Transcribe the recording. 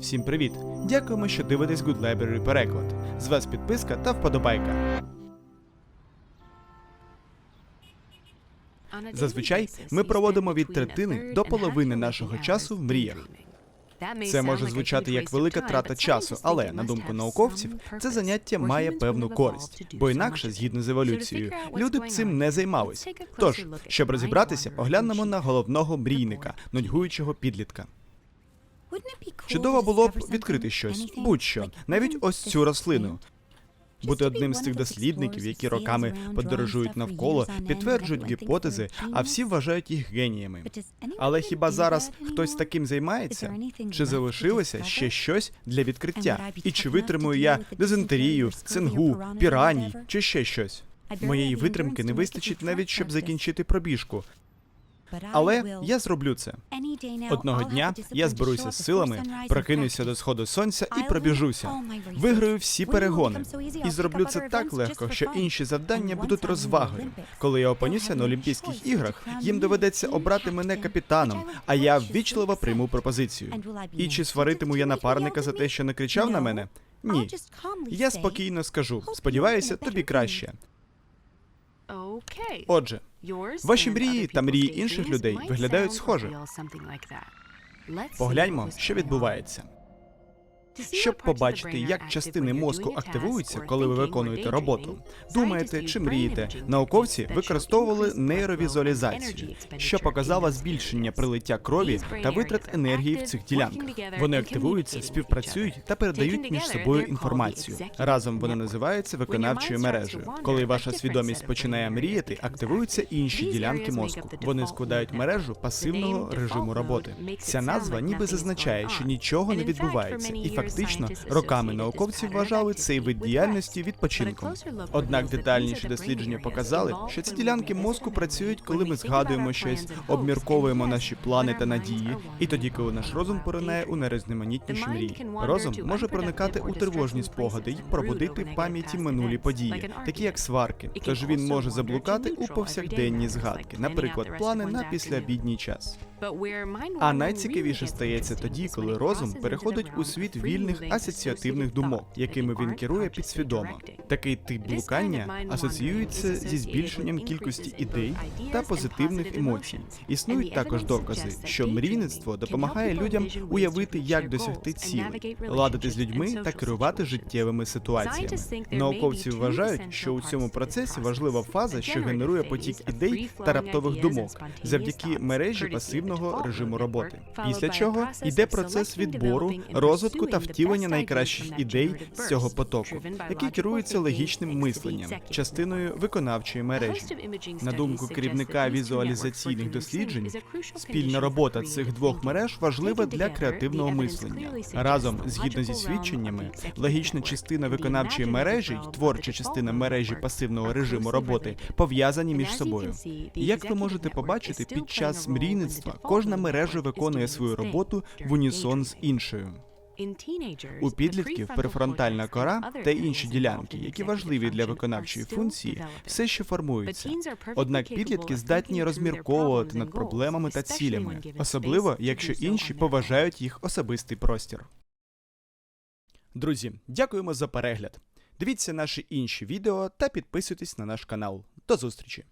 Всім привіт! Дякуємо, що дивитесь Good Library переклад. З вас підписка та вподобайка. Зазвичай ми проводимо від третини до половини нашого часу в мріях. Це може звучати як велика трата часу, але на думку науковців, це заняття має певну користь, бо інакше, згідно з еволюцією, люди б цим не займались. Тож, щоб розібратися, поглянемо на головного мрійника, нудьгуючого підлітка. Чудово було б відкрити щось, будь-що, навіть ось цю рослину. Бути одним з тих дослідників, які роками подорожують навколо, підтверджують гіпотези, а всі вважають їх геніями. Але хіба зараз хтось таким займається? Чи залишилося ще щось для відкриття? І чи витримую я дизентерію, цингу, піраній чи ще щось? Моєї витримки не вистачить навіть щоб закінчити пробіжку. Але я зроблю це. Одного дня я зберуся з силами, прокинуся до сходу сонця і пробіжуся. Виграю всі перегони. І зроблю це так легко, що інші завдання будуть розвагою. Коли я опинюся на Олімпійських іграх, їм доведеться обрати мене капітаном, а я ввічливо прийму пропозицію. І чи сваритиму я напарника за те, що не кричав на мене? Ні. Я спокійно скажу. Сподіваюся, тобі краще. Отже, Ваші мрії та мрії інших людей виглядають схоже. погляньмо, що відбувається. Щоб побачити, як частини мозку активуються, коли ви виконуєте роботу, думаєте чи мрієте, науковці використовували нейровізуалізацію, що показала збільшення прилиття крові та витрат енергії в цих ділянках. Вони активуються, співпрацюють та передають між собою інформацію. Разом вони називаються виконавчою мережею. Коли ваша свідомість починає мріяти, активуються інші ділянки мозку. Вони складають мережу пасивного режиму роботи. Ця назва ніби зазначає, що нічого не відбувається, і фактично роками науковці вважали цей вид діяльності відпочинком. Однак детальніші дослідження показали, що ці ділянки мозку працюють, коли ми згадуємо щось, обмірковуємо наші плани та надії, і тоді, коли наш розум поринає у найрізноманітніші мрії. Розум може проникати у тривожні спогади і пробудити пам'яті минулі події, такі як сварки. Тож він може заблукати у повсякденні згадки, наприклад, плани на післяобідній час. А найцікавіше стається тоді, коли розум переходить у світ вільних асоціативних думок, якими він керує підсвідомо. Такий тип блукання асоціюється зі збільшенням кількості ідей та позитивних емоцій. Існують також докази, що мрійництво допомагає людям уявити, як досягти цілей, ладити з людьми та керувати життєвими ситуаціями. Науковці вважають, що у цьому процесі важлива фаза, що генерує потік ідей та раптових думок, завдяки мережі пасивного режиму роботи. Після чого йде процес відбору, розвитку та втілення найкращих ідей з цього потоку, який керується логічним мисленням, частиною виконавчої мережі. На думку керівника візуалізаційних досліджень, спільна робота цих двох мереж важлива для креативного мислення. Разом, згідно зі свідченнями, логічна частина виконавчої мережі й творча частина мережі пасивного режиму роботи пов'язані між собою. Як ви можете побачити, під час мрійництва кожна мережа виконує свою роботу в унісон з іншою. У підлітків префронтальна кора та інші ділянки, які важливі для виконавчої функції, все ще формуються. Однак підлітки здатні розмірковувати над проблемами та цілями, особливо якщо інші поважають їх особистий простір. Друзі, дякуємо за перегляд. Дивіться наші інші відео та підписуйтесь на наш канал. До зустрічі!